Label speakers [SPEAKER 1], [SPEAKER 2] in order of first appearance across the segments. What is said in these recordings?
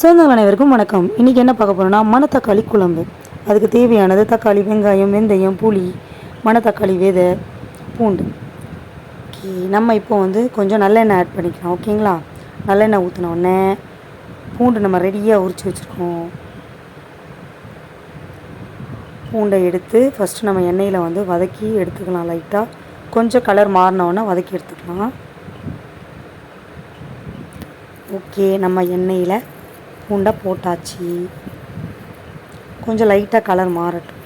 [SPEAKER 1] சொந்தங்கள் அனைவருக்கும் வணக்கம். இன்றைக்கி என்ன பார்க்க போகிறோம்னா மணத்தக்காளி குழம்பு. அதுக்கு தேவையானது தக்காளி வெங்காயம் வெந்தயம் புளி மணத்தக்காளி விதை பூண்டு. ஓகே நம்ம இப்போ வந்து கொஞ்சம் நல்லெண்ணெய் ஆட் பண்ணிக்கலாம். ஓகேங்களா நல்லெண்ணெய் ஊற்றினோடனே பூண்டு நம்ம ரெடியாக உரித்து வச்சுருக்கோம். பூண்டை எடுத்து ஃபஸ்ட்டு நம்ம எண்ணெயில் வந்து வதக்கி எடுத்துக்கலாம் லைட்டாக கொஞ்சம் கலர் மாறினோடனே வதக்கி எடுத்துக்கலாம். ஓகே நம்ம எண்ணெயில் பூண்டை போட்டாச்சு. கொஞ்சம் லைட்டாக கலர் மாறட்டும்.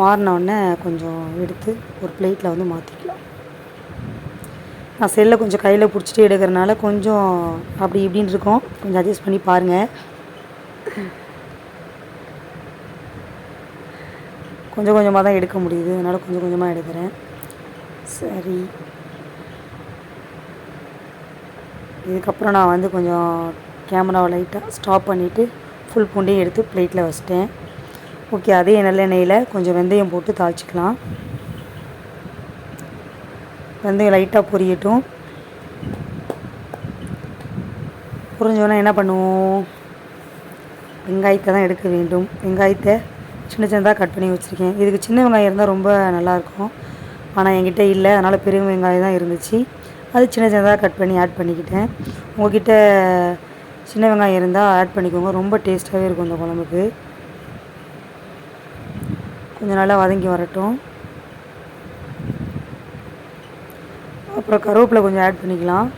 [SPEAKER 1] மாறினோடனே கொஞ்சம் எடுத்து ஒரு பிளேட்டில் வந்து மாற்றிக்கலாம் நான் செல்லை கொஞ்சம் கையில் பிடிச்சிட்டு எடுக்கிறனால கொஞ்சம் அப்படி இப்படின்னு இருக்கும். கொஞ்சம் அட்ஜஸ்ட் பண்ணி பாருங்கள் கொஞ்சம் கொஞ்சமாக தான் எடுக்க முடியுது. அதனால் கொஞ்சம் கொஞ்சமாக எடுக்கிறேன். சரி. இதுக்கப்புறம் நான் வந்து கொஞ்சம் கேமராவை லைட்டாக ஸ்டாப் பண்ணிவிட்டு ஃபுல் பூண்டையும் எடுத்து பிளேட்டில் வச்சிட்டேன். ஓகே அதே நல்லெண்ணெயில் கொஞ்சம் வெந்தயம் போட்டு தாளிச்சிக்கலாம். வெந்தயம் லைட்டாக பொரியட்டும். புரிஞ்சோன்னா என்ன பண்ணுவோம்? வெங்காயத்தை தான் எடுக்க வேண்டும். வெங்காயத்தை சின்ன சின்னதாக கட் பண்ணி வச்சுருக்கேன். இதுக்கு சின்ன வெங்காயம் இருந்தால் ரொம்ப நல்லாயிருக்கும் ஆனால் என்கிட்ட இல்லை. அதனால் பெரிய வெங்காயம் தான் இருந்துச்சு. அது சின்ன சின்னதாக கட் பண்ணி ஆட் பண்ணிக்கிட்டேன். உங்ககிட்ட சின்ன வெங்காயம் இருந்தால் ஆட் பண்ணிக்கோங்க. ரொம்ப டேஸ்ட்டாகவே இருக்கும் இந்த குழம்புக்கு. கொஞ்சம் நல்லா வதங்கி வரட்டும். அப்புறம் கருவேப்பிலை கொஞ்சம் ஆட் பண்ணிக்கலாம்.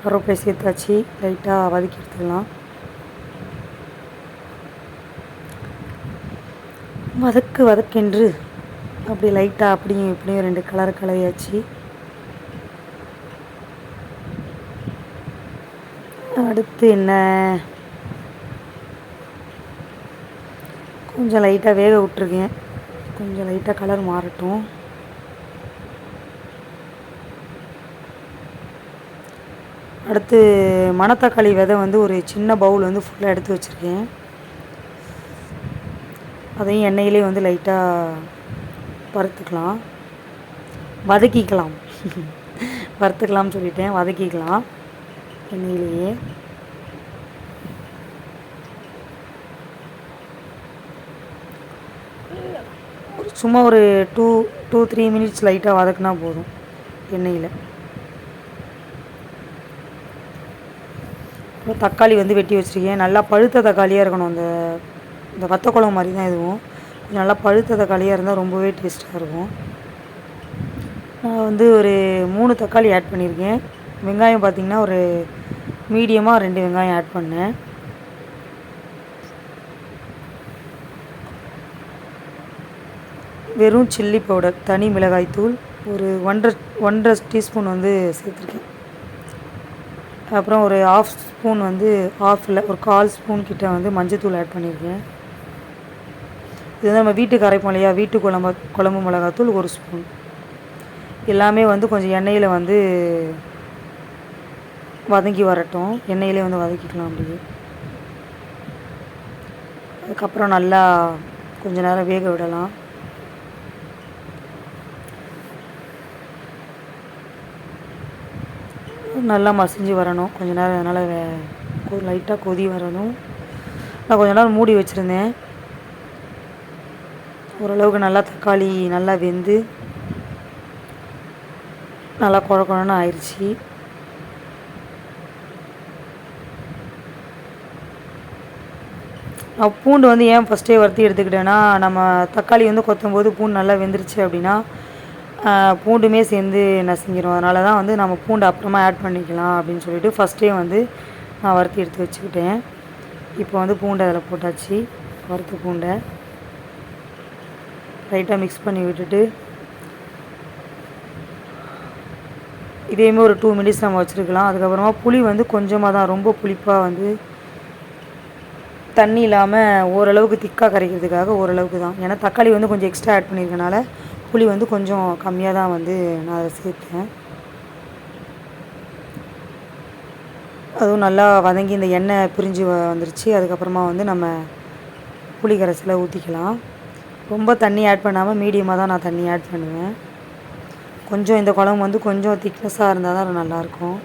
[SPEAKER 1] கருவேப்பிலை சேர்த்தாச்சு. லைட்டாக வதக்கி எடுத்துக்கலாம். வதக்கு வதக்கென்று அப்படி லைட்டாக அப்படியும் இப்படியும் ரெண்டு கலர் கலையாச்சு. அடுத்து என்ன? கொஞ்சம் லைட்டாக வேக விட்ருக்கேன் கொஞ்சம் லைட்டாக கலர் மாறட்டும். அடுத்து மணத்தக்காளி விதை வந்து ஒரு சின்ன பவுல் வந்து ஃபுல்லாக எடுத்து வச்சுருக்கேன். அதையும் எண்ணெயிலே வந்து லைட்டாக வறுத்துக்கலாம். வதக்கிக்கலாம். வறுத்துக்கலாம்னு சொல்லிட்டேன். வதக்கிக்கலாம். எண்ணெயிலேயே. சும்மா ஒரு டூ டூ த்ரீ மினிட்ஸ் லைட்டாக வதக்குனா போதும் எண்ணெயில். அப்புறம் தக்காளி வந்து வெட்டி வச்சுருக்கேன். நல்லா பழுத்த தக்காளியாக இருக்கணும். அந்த இந்த வத்த குழம்பு மாதிரி தான் இதுவும். கொஞ்சம் நல்லா பழுத்த தக்காளியாக இருந்தால் ரொம்பவே டேஸ்ட்டாக இருக்கும். நான் வந்து ஒரு மூணு தக்காளி ஆட் பண்ணியிருக்கேன் வெங்காயம் பார்த்திங்கன்னா ஒரு மீடியமாக ரெண்டு வெங்காயம் ஆட் பண்ணேன். வெறும் சில்லி பவுடர் தனி மிளகாய் தூள் ஒரு ஒன்றரை ஒன்றரை டீஸ்பூன் வந்து சேர்த்துருக்கேன். அப்புறம் ஒரு ஆஃப் ஸ்பூன் வந்து ஆஃபில் ஒரு கால் ஸ்பூன் கிட்ட வந்து மஞ்சத்தூள் ஆட் பண்ணியிருக்கேன். இது வந்து நம்ம வீட்டுக்கு அரைப்போம் இல்லையா? வீட்டு குழம்பு குழம்பு மிளகாத்தூள் ஒரு ஸ்பூன் எல்லாமே வந்து கொஞ்சம் எண்ணெயில் வந்து வதங்கி வரட்டும். எண்ணெயிலே வந்து வதக்கிக்கலாம் அப்படியே. அதுக்கப்புறம் நல்லா கொஞ்ச நேரம் வேக விடலாம். நல்லா மசிஞ்சு வரணும். கொஞ்ச நேரம் அதனால் வே லைட்டாக கொதி வரணும். நான் கொஞ்ச நேரம் மூடி வச்சுருந்தேன். ஓரளவுக்கு நல்லா தக்காளி நல்லா வெந்து நல்லா குழ ஆயிடுச்சு நான் பூண்டு வந்து ஏன் ஃபஸ்ட்டே வறுத்தி எடுத்துக்கிட்டேன்னா நம்ம தக்காளி வந்து கொத்தும்போது பூண்டு நல்லா வெந்துருச்சு அப்படின்னா பூண்டுமே சேர்ந்து நசுங்கிடும் அதனால தான் வந்து நம்ம பூண்டு அப்புறமா ஆட் பண்ணிக்கலாம் அப்படின்னு சொல்லிட்டு ஃபஸ்ட்டே வந்து நான் வறுத்தி எடுத்து வச்சுக்கிட்டேன். இப்போ வந்து பூண்டை அதில் போட்டாச்சு. வறுத்த பூண்டை லைட்டாக மிக்ஸ் பண்ணி விட்டுட்டு இதேமே ஒரு டூ மினிட்ஸ் நம்ம வச்சுருக்கலாம். அதுக்கப்புறமா புளி வந்து கொஞ்சமாக தான் ரொம்ப புளிப்பாக வந்து தண்ணி இல்லாமல் ஓரளவுக்கு திக்காக கரைக்கிறதுக்காக ஓரளவுக்கு தான். ஏன்னா தக்காளி வந்து கொஞ்சம் எக்ஸ்ட்ரா ஆட் பண்ணியிருக்கனால புளி வந்து கொஞ்சம் கம்மியாக தான் வந்து நான் அதை சேர்த்தேன். அதுவும் நல்லா வதங்கி இந்த எண்ணெய் பிரிஞ்சு வ- வந்துருச்சு. அதுக்கப்புறமா வந்து நம்ம புளி கரைசலை ஊற்றிக்கலாம் ரொம்ப தண்ணி ஆட் பண்ணாமல் மீடியமாக தான் நான் தண்ணி ஆட் பண்ணுவேன். கொஞ்சம் இந்த குழம்பு வந்து கொஞ்சம் திக்னஸாக இருந்தால் தான் நல்லாயிருக்கும்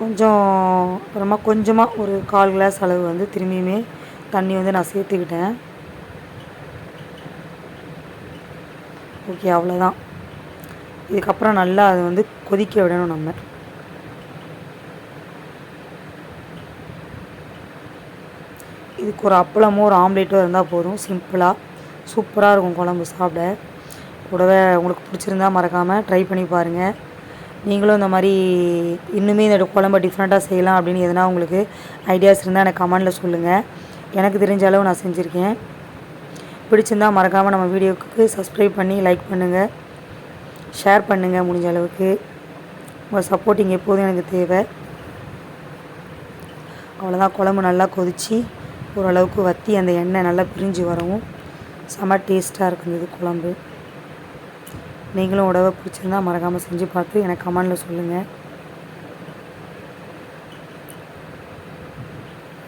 [SPEAKER 1] கொஞ்சம் அப்புறமா கொஞ்சமாக ஒரு கால் கிளாஸ் அளவு வந்து திரும்பியுமே தண்ணி வந்து நான் சேர்த்துக்கிட்டேன். ஓகே அவ்வளோதான் இதுக்கப்புறம் நல்லா அதை வந்து கொதிக்க விடணும் நம்ம. இதுக்கு ஒரு அப்பளமோ ஒரு ஆம்லேட்டோ இருந்தால் போதும். சிம்பிளாக சூப்பராக இருக்கும் குழம்பு சாப்பிட. கூடவே உங்களுக்கு பிடிச்சிருந்தா மறக்காமல் ட்ரை பண்ணி பாருங்கள் நீங்களும் இந்த மாதிரி இன்னுமே இந்த குழம்ப டிஃப்ரெண்ட்டாக செய்யலாம் அப்படின்னு எதனா உங்களுக்கு ஐடியாஸ் இருந்தால் எனக்கு கமெண்டில் சொல்லுங்கள் எனக்கு தெரிஞ்ச அளவு நான் செஞ்சுருக்கேன். பிடிச்சிருந்தா மறக்காமல் நம்ம வீடியோவுக்கு சப்ஸ்கிரைப் பண்ணி லைக் பண்ணுங்கள் ஷேர் பண்ணுங்கள் முடிஞ்ச அளவுக்கு. உங்கள் சப்போர்ட்டிங் எப்போதும் எனக்கு தேவை. அவ்வளோதான் குழம்பு நல்லா கொதித்து ஓரளவுக்கு வற்றி அந்த எண்ணெய் நல்லா பிரிஞ்சு வரவும். செம டேஸ்ட்டாக இருக்கும் இது குழம்பு. நீங்களும் உடவை பிடிச்சிருந்தா மறக்காமல் செஞ்சு பார்த்து எனக்கு கமெண்டில் சொல்லுங்கள்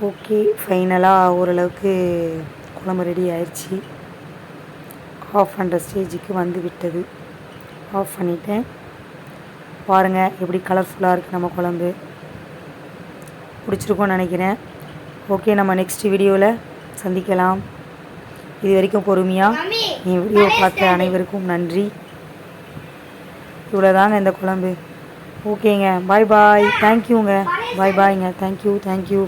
[SPEAKER 1] ஓகே ஃபைனலாக ஓரளவுக்கு குழம்பு ரெடி ஆயிடுச்சு ஆஃப் பண்ணுற ஸ்டேஜுக்கு வந்து விட்டது. ஆஃப் பண்ணிட்டேன். பாருங்கள் எப்படி கலர்ஃபுல்லாக இருக்குது நம்ம குழம்பு. பிடிச்சிருக்கோன்னு நினைக்கிறேன். ஓகே நம்ம நெக்ஸ்ட் வீடியோவில் சந்திக்கலாம். இது வரைக்கும் பொறுமையாக என் வீடியோ பார்த்த அனைவருக்கும் நன்றி. இவ்வளோ தாங்க இந்த குழம்பு. ஓகேங்க. பாய் பாய் தேங்க்யூங்க பாய் பாய்ங்க தேங்க்யூ தேங்க்யூ